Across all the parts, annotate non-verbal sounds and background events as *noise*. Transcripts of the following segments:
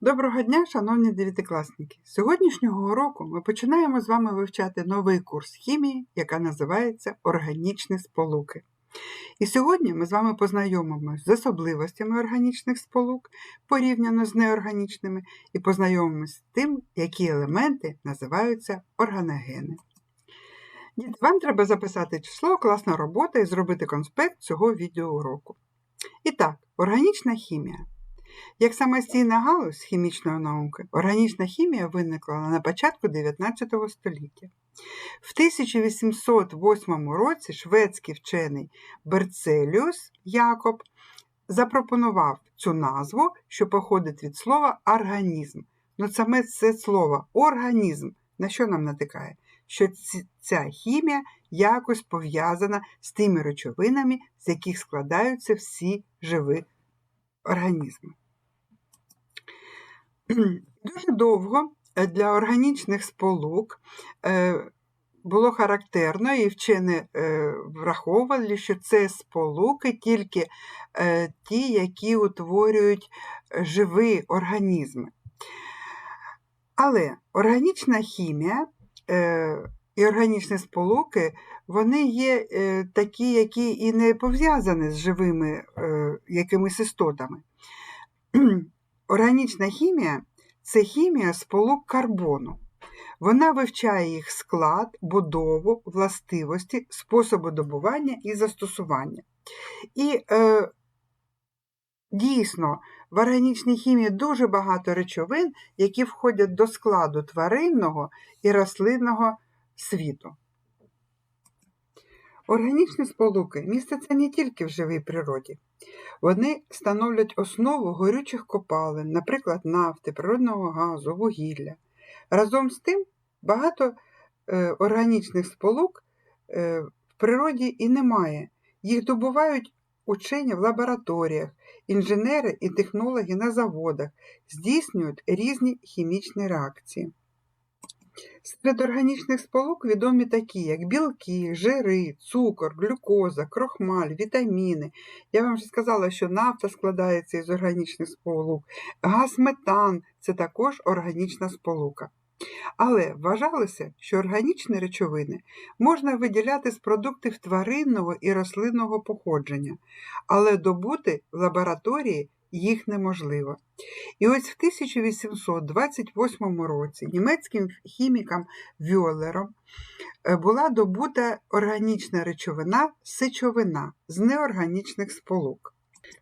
Доброго дня, шановні дев'ятикласники! З сьогоднішнього уроку ми починаємо з вами вивчати новий курс хімії, яка називається Органічні сполуки. І сьогодні ми з вами познайомимося з особливостями органічних сполук порівняно з неорганічними, і познайомимося з тим, які елементи називаються органогени. Вам треба записати число, класна робота і зробити конспект цього відеоуроку. І так, органічна хімія. Як самостійна галузь хімічної науки, органічна хімія виникла на початку 19 століття. В 1808 році шведський вчений Берцеліус Якоб запропонував цю назву, що походить від слова організм. Ну, саме це слово організм на що нам натикає? Що ця хімія якось пов'язана з тими речовинами, з яких складаються всі живі організми. *clears throat* Дуже довго для органічних сполук було характерно, і вчені враховували, що це сполуки тільки ті, які утворюють живі організми. Але органічна хімія і органічні сполуки, вони є такі, які і не пов'язані з живими якимись істотами. *clears throat* Органічна хімія це хімія сполук карбону. Вона вивчає їх склад, будову, властивості, способи добування і застосування. І е, дійсно, в органічній хімії дуже багато речовин, які входять до складу тваринного і рослинного світу. Органічні сполуки містяться не тільки в живій природі. Вони становлять основу горючих копалин, наприклад, нафти, природного газу, вугілля. Разом з тим, багато е, органічних сполук е, в природі і немає. Їх добувають учені в лабораторіях, інженери і технологи на заводах, здійснюють різні хімічні реакції. Серед органічних сполук відомі такі, як білки, жири, цукор, глюкоза, крохмаль, вітаміни. Я вам вже сказала, що нафта складається із органічних сполук, газ метан це також органічна сполука. Але вважалося, що органічні речовини можна виділяти з продуктів тваринного і рослинного походження, але добути в лабораторії їх неможливо. І ось в 1828 році німецьким хіміком Вьолером е, була добута органічна речовина сечовина з неорганічних сполук.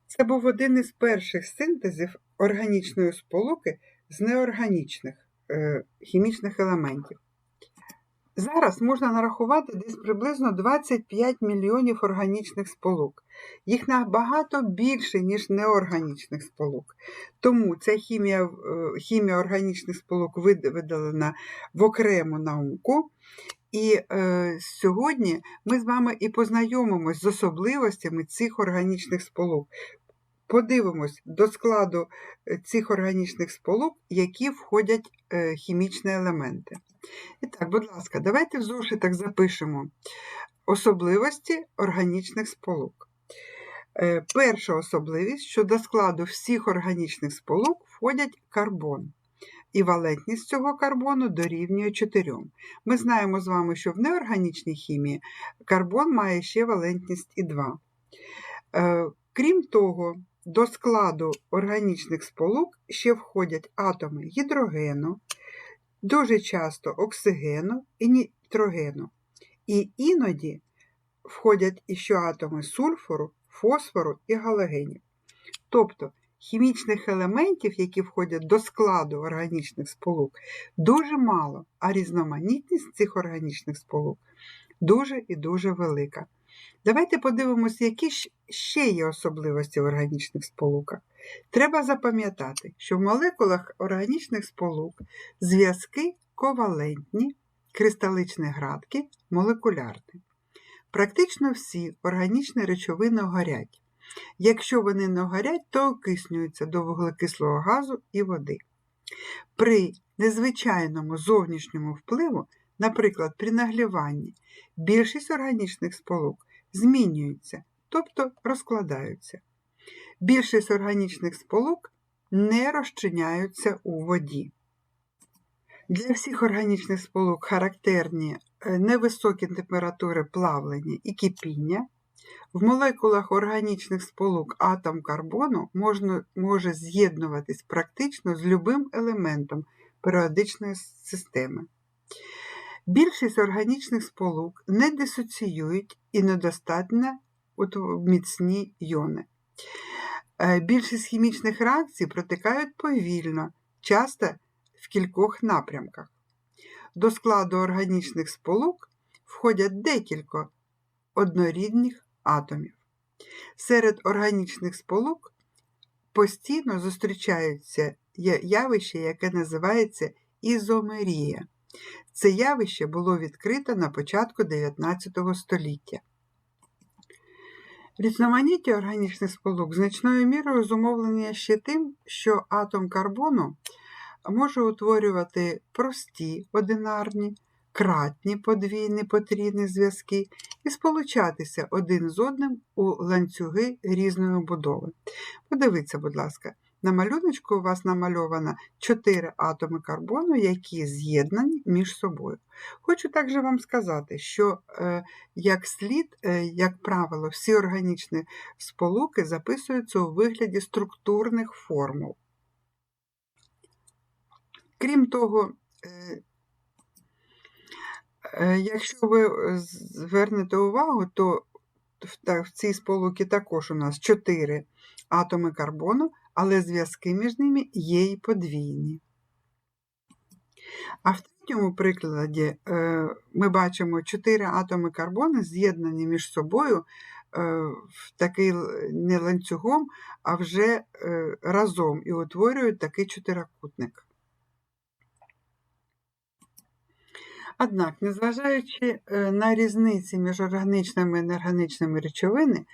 Це був один із перших синтезів органічної сполуки з неорганічних е, хімічних елементів. Зараз можна нарахувати десь приблизно 25 мільйонів органічних сполук. Їх набагато більше, ніж неорганічних сполук. Тому ця хімія е, хімія органічних сполук видалена в окрему науку. І е, сьогодні ми з вами і познайомимось з особливостями цих органічних сполук. Подивимось до складу е, цих органічних сполук, які входять е, хімічні елементи. І так, будь ласка, давайте в зошитах запишемо особливості органічних сполук. Е, перша особливість, що до складу всіх органічних сполук входять карбон. І валентність цього карбону дорівнює 4. Ми знаємо з вами, що в неорганічній хімії карбон має ще валентність і 2. Е, крім того, до складу органічних сполук ще входять атоми гідрогену, дуже часто оксигену і нітрогену. І іноді входять іще атоми сульфору, фосфору і галогенів. Тобто хімічних елементів, які входять до складу органічних сполук, дуже мало, а різноманітність цих органічних сполук дуже і дуже велика. Давайте подивимося, які ще є особливості в органічних сполуках. Треба запам'ятати, що в молекулах органічних сполук зв'язки ковалентні, кристаличні градки, молекулярні. Практично всі органічні речовини горять. Якщо вони не горять, то окиснюються до вуглекислого газу і води. При незвичайному зовнішньому впливу, наприклад, при нагріванні, більшість органічних сполук змінюються, тобто розкладаються. Більшість органічних сполук не розчиняються у воді. Для всіх органічних сполук характерні е, невисокі температури плавлення і кипіння. В молекулах органічних сполук атом карбону можна, може з'єднуватись практично з любим елементом періодичної системи. Більшість органічних сполук не дисоціюють і недостатньо міцні йони. Е, Більшість хімічних реакцій протикають повільно, часто в кількох напрямках. До складу органічних сполук входять декілька однорідних атомів. Серед органічних сполук постійно зустрічаються явище, яке називається ізомерія. Це явище було відкрито на початку 19 століття. Різноманіття органічних сполук значною мірою зумовлені ще тим, що атом карбону може утворювати прості одинарні, кратні подвійні потрійні зв'язки і сполучатися один з одним у ланцюги різної будови. Подивіться, будь ласка, на малюночку у вас намальовано 4 атоми карбону, які з'єднані між собою. Хочу також вам сказати, що е, як слід, е, як правило, всі органічні сполуки записуються у вигляді структурних формул. Крім того, е, якщо ви звернете увагу, то в цій сполуці також у нас 4 атоми карбону, але зв'язки між ними є й подвійні. А в третьому прикладі е, ми бачимо 4 атоми карбону з'єднані між собою е, в такий не ланцюгом, а вже е, разом і утворюють такий чотирикутник. Однак, незважаючи на різниці між органічними і неорганічними речовини,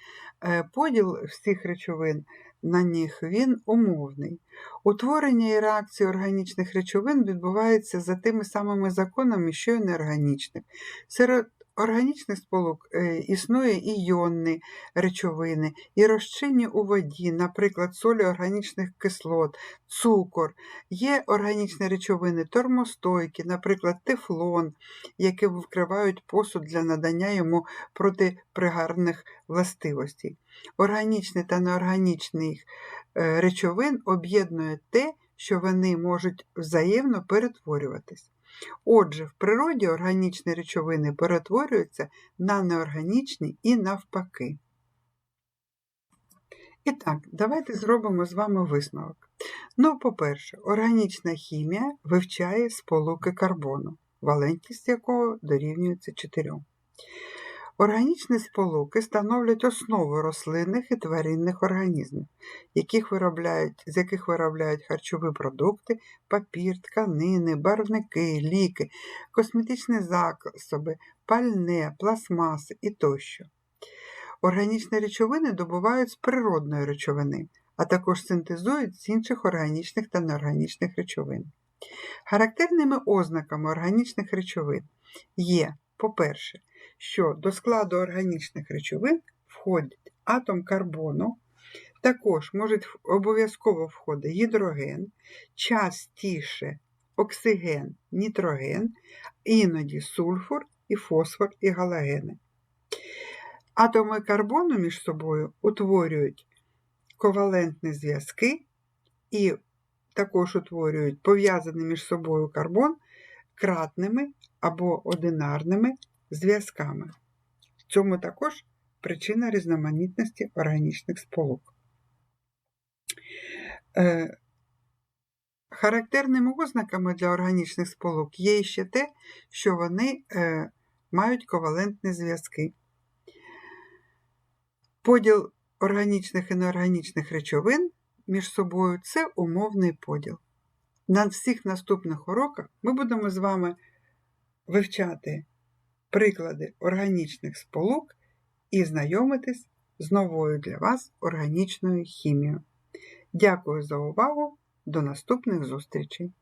поділ всіх речовин на них він умовний. Утворення і реакція органічних речовин відбувається за тими самими законами, що й неорганічних. Серед органічних сполук е, існує і іонні речовини, і розчинні у воді, наприклад, солі органічних кислот, цукор. Є органічні речовини термостойкі, наприклад, тефлон, які вкривають посуд для надання йому протипригарних властивостей. Органічні та неорганічних е, речовин об'єднує те, що вони можуть взаємно перетворюватись. Отже, в природі органічні речовини перетворюються на неорганічні і навпаки. І так, давайте зробимо з вами висновок. Ну, по-перше, органічна хімія вивчає сполуки карбону, валентність якого дорівнюється 4. Органічні сполуки становлять основу рослинних і тваринних організмів, яких виробляють, з яких виробляють харчові продукти, папір, тканини, барвники, ліки, косметичні засоби, пальне, пластмаси і тощо. Органічні речовини добувають з природної речовини, а також синтезують з інших органічних та неорганічних речовин. Характерними ознаками органічних речовин є, по-перше, що до складу органічних речовин входить атом карбону, також може обов'язково входить гідроген, частіше оксиген, нітроген, іноді сульфур і фосфор і галогени. Атоми карбону між собою утворюють ковалентні зв'язки і також утворюють пов'язаний між собою карбон кратними або одинарними зв'язками. В цьому також причина різноманітності органічних сполук. Е, Характерними ознаками для органічних сполук є ще те, що вони е, мають ковалентні зв'язки. Поділ органічних і неорганічних речовин між собою це умовний поділ. На всіх наступних уроках ми будемо з вами вивчати приклади органічних сполук і знайомитись з новою для вас органічною хімією. Дякую за увагу! До наступних зустрічей!